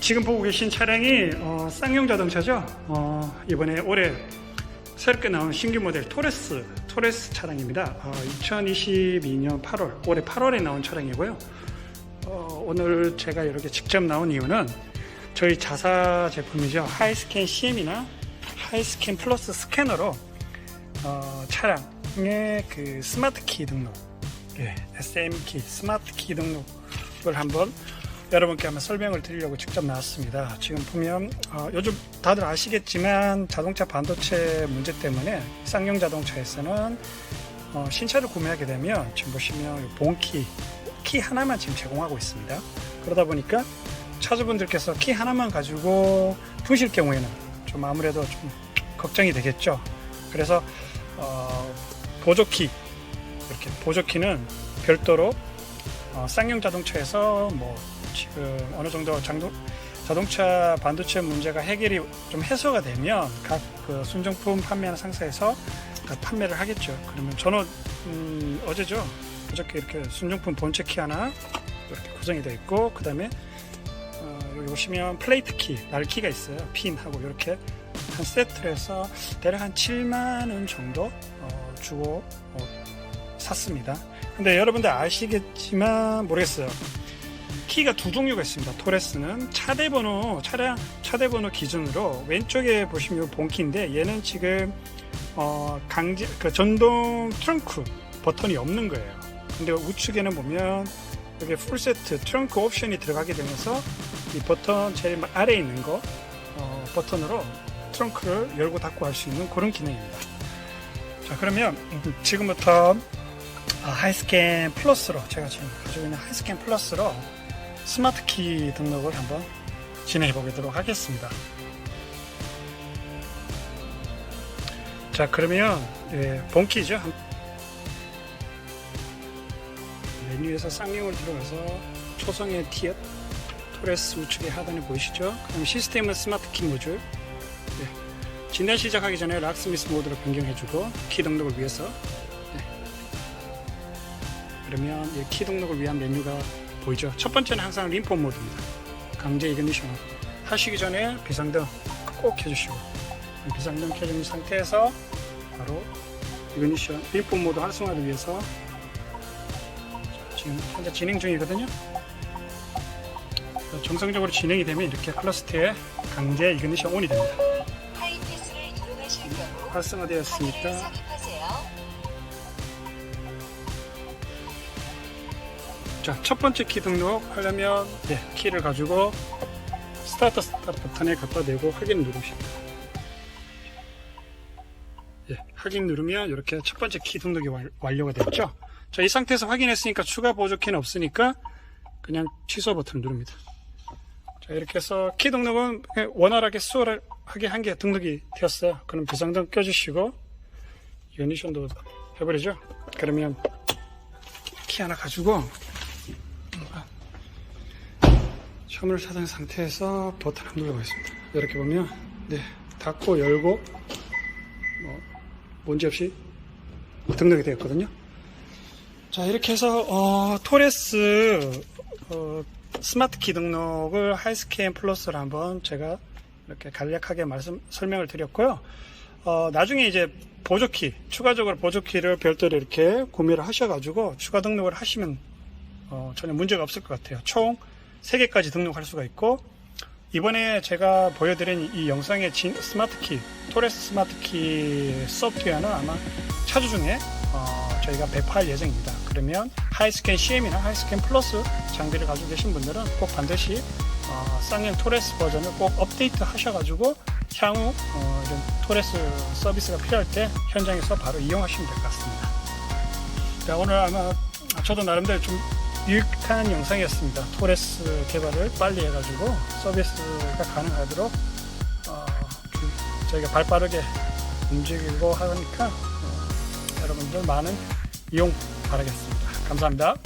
지금 보고 계신 차량이 어, 쌍용 자동차죠. 어, 이번에 올해 새롭게 나온 신규 모델 토레스 토레스 차량입니다. 어, 2022년 8월 올해 8월에 나온 차량이고요. 어, 오늘 제가 이렇게 직접 나온 이유는 저희 자사 제품이죠. 하이스캔 CM이나 하이스캔 플러스 스캐너로 어, 차량의 그 스마트 키 등록, 예, SM 키, 스마트 키 등록을 한번 여러분께 한번 설명을 드리려고 직접 나왔습니다. 지금 보면 어, 요즘 다들 아시겠지만 자동차 반도체 문제 때문에 쌍용 자동차에서는 어, 신차를 구매하게 되면 지금 보시면 본키 키 하나만 지금 제공하고 있습니다. 그러다 보니까 차주분들께서 키 하나만 가지고 푸실 경우에는 좀 아무래도 좀 걱정이 되겠죠. 그래서 어, 보조키 이렇게 보조키는 별도로 어, 쌍용 자동차에서 뭐 지금 어느 정도 장도, 자동차 반도체 문제가 해결이 좀 해소가 되면 각 그 순정품 판매하는 상사에서 다 판매를 하겠죠. 그러면 저는 음, 어제죠. 어저께 이렇게 순정품 본체 키 하나 이렇게 구성이 되어 있고 그 다음에 어, 여기 보시면 플레이트 키, 날키가 있어요. 핀하고 이렇게 한 세트로 해서 대략 한 7만 원 정도 어, 주고 어, 샀습니다. 근데 여러분들 아시겠지만 모르겠어요. 키가 두 종류가 있습니다. 토레스는 차대 번호, 차량 차대 번호 기준으로 왼쪽에 보시면 본키인데 얘는 지금 어, 강제 그 전동 트렁크 버튼이 없는 거예요. 근데 우측에는 보면 여기 풀 세트 트렁크 옵션이 들어가게 되면서 이 버튼 제일 아래에 있는 거 어, 버튼으로 트렁크를 열고 닫고 할 수 있는 그런 기능입니다. 자 그러면 지금부터 아, 하이스캔 플러스로 제가 지금 가지고 있는 하이스캔 플러스로 스마트 키 등록을 한번 진행해 보도록 하겠습니다. 자 그러면 예, 본키죠. 한- 메뉴에서 쌍용을 들어가서 초성의 티엇 토레스 우측에 하단에 보이시죠? 그럼 시스템은 스마트 키 모듈 예. 진단 시작하기 전에 락스미스 모드로 변경해주고 키 등록을 위해서 네. 그러면 이키 등록을 위한 메뉴가 보이죠? 첫 번째는 항상 림폰 모드입니다. 강제 이그니션 하시기 전에 비상등 꼭 켜주시고 비상등 켜진 상태에서 바로 이그니션 림폰 모드 활성화를 위해서 자, 지금 현재 진행 중이거든요. 자, 정상적으로 진행이 되면 이렇게 클러스트에 강제 이그니션 온이 됩니다. 활성화되었으니까 자, 첫 번째 키 등록하려면 네, 키를 가지고 스타트 스타트 버튼에 갖다 대고 확인 누르십니다. 예, 확인 누르면 이렇게 첫 번째 키 등록이 완, 완료가 됐죠. 자, 이 상태에서 확인했으니까 추가 보조 키는 없으니까 그냥 취소 버튼을 누릅니다. 자, 이렇게 해서 키 등록은 원활하게 수월하게 한 개 등록이 되었어요. 그럼 비상등 껴주시고 유니션도 해버리죠. 그러면 키 하나 가지고 셔을 사던 상태에서 버튼 을 눌러보겠습니다. 이렇게 보면 네 닫고 열고 뭐 문제 없이 등록이 되었거든요. 자 이렇게 해서 어, 토레스 어, 스마트 키 등록을 하이스캔 플러스로 한번 제가 이렇게 간략하게 말씀 설명을 드렸고요. 어, 나중에 이제 보조키 추가적으로 보조키를 별도로 이렇게 구매를 하셔가지고 추가 등록을 하시면 어, 전혀 문제가 없을 것 같아요. 총 3개까지 등록할 수가 있고 이번에 제가 보여드린 이 영상의 진- 스마트키 토레스 스마트키 소프트웨어는 아마 차주 중에 어, 저희가 배포할 예정입니다. 그러면 하이스캔 CM이나 하이스캔 플러스 장비를 가지고 계신 분들은 꼭 반드시 어, 쌍용 토레스 버전을 꼭 업데이트 하셔가지고 향후 어, 이런 토레스 서비스가 필요할 때 현장에서 바로 이용하시면 될 것 같습니다. 자, 오늘 아마 저도 나름대로 좀 유익한 영상이었습니다. 토레스 개발을 빨리 해가지고 서비스가 가능하도록 어, 좀 저희가 발 빠르게 움직이고 하니까 어, 여러분들 많은 이용 바라겠습니다. 감사합니다.